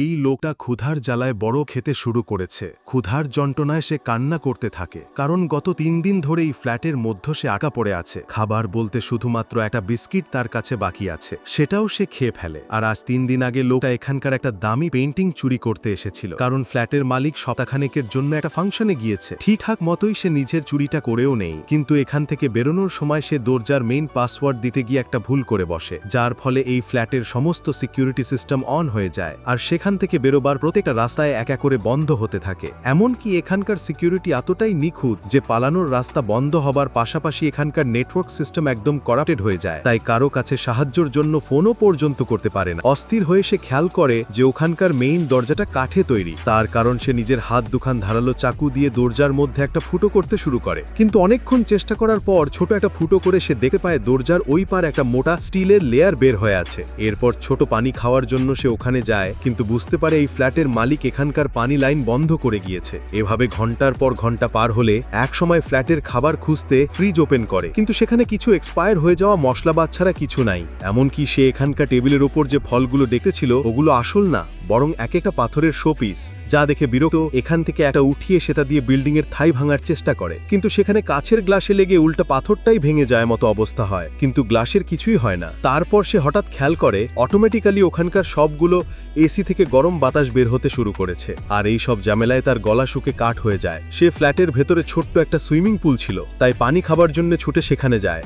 এই লোকটা ক্ষুধার জ্বালায় বড় খেতে শুরু করেছে। ক্ষুধার যন্ত্রণায় সে কান্না করতে থাকে, কারণ গত তিন দিন ধরে এই ফ্ল্যাটের মধ্য সে আঁকা পড়ে আছে। খাবার বলতে শুধুমাত্র একটা বিস্কিট তার কাছে বাকি আছে, সেটাও সে খেয়ে ফেলে। আর আজ তিন দিন আগে লোকটা এখানকার একটা দামি পেন্টিং চুরি করতে এসেছিল, কারণ ফ্ল্যাটের মালিক সপ্তাহখানেকের জন্য একটা ফাংশনে গিয়েছে। ঠিকঠাক মতোই সে নিজের চুরিটা করেও নেই, কিন্তু এখান থেকে বেরোনোর সময় সে দরজার মেইন পাসওয়ার্ড দিতে গিয়ে একটা ভুল করে বসে, যার ফলে এই ফ্ল্যাটের সমস্ত সিকিউরিটি সিস্টেম অন হয়ে যায়। আর সেখান থেকে বেরোবার প্রত্যেকটা রাস্তায় এক এক করে বন্ধ হতে থাকে। এমনকি এখানকার সিকিউরিটি এতটাই নিখুঁত যে পালানোর রাস্তা বন্ধ হবার পাশাপাশি এখানকার নেটওয়ার্ক সিস্টেম একদম করাপ্টেড হয়ে যায়। তাই কারও কাছে সাহায্যের জন্য ফোনও পর্যন্ত করতে পারে না। অস্থির হয়ে সে খেয়াল করে যে ওখানকার মেইন দরজাটা কাঠে তৈরি। তার কারণ সে নিজের হাত দুখান ধারালো চাকু দিয়ে দরজার মধ্যে একটা ফুটো করতে শুরু করে। কিন্তু অনেকক্ষণ চেষ্টা করার পর ছোট একটা ফুটো করে সে দেখতে পায় দরজার ওই পার একটা মোটা স্টিলের লেয়ার বের হয়ে আছে। এরপর ছোট পানি খাওয়ার জন্য সে ওখানে যায়, কিন্তু বুঝতে পারে এই ফ্ল্যাটের মালিক এখানকার পানি লাইন বন্ধ করে গিয়েছে। এভাবে ঘণ্টার পর ঘণ্টা পার হলে এক সময় ফ্ল্যাটের খাবার খুঁজতে ফ্রিজ ওপেন করে। কিন্তু সেখানে কিছু এক্সপায়ার হয়ে যাওয়া মশলা ছাড়া কিছু নাই। এমনকি সে এখানকার টেবিলের ওপর যে ফলগুলো ডেকেছিল ওগুলো আসল না। বরং এক একটা পাথরের শোপিস, যা দেখে বিরক্ত, এখান থেকে একটা উঠিয়ে সেটা দিয়ে বিল্ডিং এর থাই ভাঙার চেষ্টা করে। কিন্তু সেখানে কাছের গ্লাসে লেগে উল্টা পাথরটাই ভেঙে যায় মতো অবস্থা হয়। কিন্তু গ্লাসের কিছুই হয় না। তারপর সে হঠাৎ খেয়াল করে অটোমেটিক্যালি ওখানকার সবগুলো এসি থেকে গরম বাতাস বের হতে শুরু করেছে। আর এই সব ঝামেলায় তার গলা শুকে কাঠ হয়ে যায়। সে ফ্ল্যাটের ভেতরে ছোট্ট একটা সুইমিং পুল ছিল, তাই পানি খাবার জন্য ছুটে সেখানে যায়।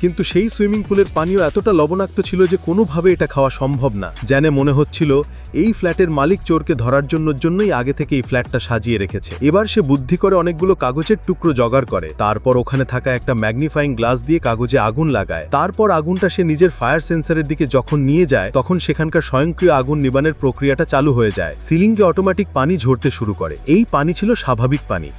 কিন্তু সেই সুইমিং পুলের পানীয় এতটা লবণাক্ত ছিল যে কোনোভাবে এটা খাওয়া সম্ভব না। যেন মনে হচ্ছিল, এই ফ্ল্যাটের মালিক চোরকে ধরার জন্য জন্যই আগে থেকে এই ফ্ল্যাটটা সাজিয়ে রেখেছে। এবার সে বুদ্ধি করে অনেকগুলো কাগজের টুকরো জগাড় করে। তারপর ওখানে থাকা একটা ম্যাগনিফাইং গ্লাস দিয়ে কাগজে আগুন লাগায়। তারপর আগুনটা সে নিজের ফায়ার সেন্সারের দিকে যখন নিয়ে যায়, তখন সেখানকার স্বয়ংক্রিয় আগুন নিবানের প্রক্রিয়াটা চালু হয়ে যায়। সিলিংয়ে অটোমেটিক পানি ঝরতে শুরু করে। এই পানি ছিল স্বাভাবিক পানি।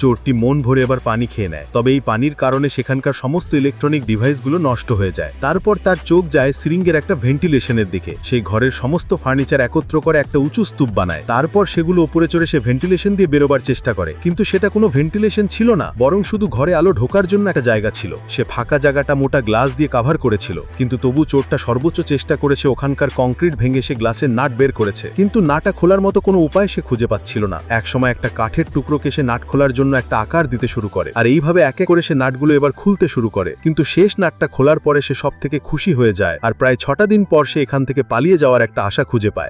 চোরটি মন ভরে এবার পানি খেয়ে নেয়। তবে এই পানির কারণে সেখানকার সমস্ত ইলেকট্রনিক ডিভাইসগুলো নষ্ট হয়ে যায়। তারপর তার চোখ যায় সিরিঙ্গের একটা ভেন্টিলেশনের দিকে। সেই ঘরের সমস্ত ফার্নিচার একত্র করে একটা উঁচু স্তূপ বানায়। তারপর সেগুলো উপরে চড়ে সে ভেন্টিলেশন দিয়ে বেরোবার চেষ্টা করে। কিন্তু সেটা কোনো ভেন্টিলেশন ছিল না, বরং শুধু ঘরে আলো ঢোকার জন্য একটা জায়গা ছিল। সে ফাঁকা জায়গাটা মোটা গ্লাস দিয়ে কাভার করেছিল। কিন্তু তবু চোরটা সর্বোচ্চ চেষ্টা করেছে ওখানকার কংক্রিট ভেঙে সে গ্লাসের নাট বের করেছে। কিন্তু নাটা খোলার মতো কোনো উপায় সে খুঁজে পাচ্ছিল না। একসময় একটা কাঠের টুকরোকে সে নাট খোলার জন্য একটা আকার দিতে শুরু করে। আর এইভাবে একে করে সে নাটগুলো এবার খুলতে শুরু করে। কিন্তু শেষ নাটটা খোলার পরে সে সব থেকে খুশি হয়ে যায়। আর প্রায় ছটা দিন পর সে এখান থেকে পালিয়ে যাওয়ার একটা আশা খুঁজে পায়।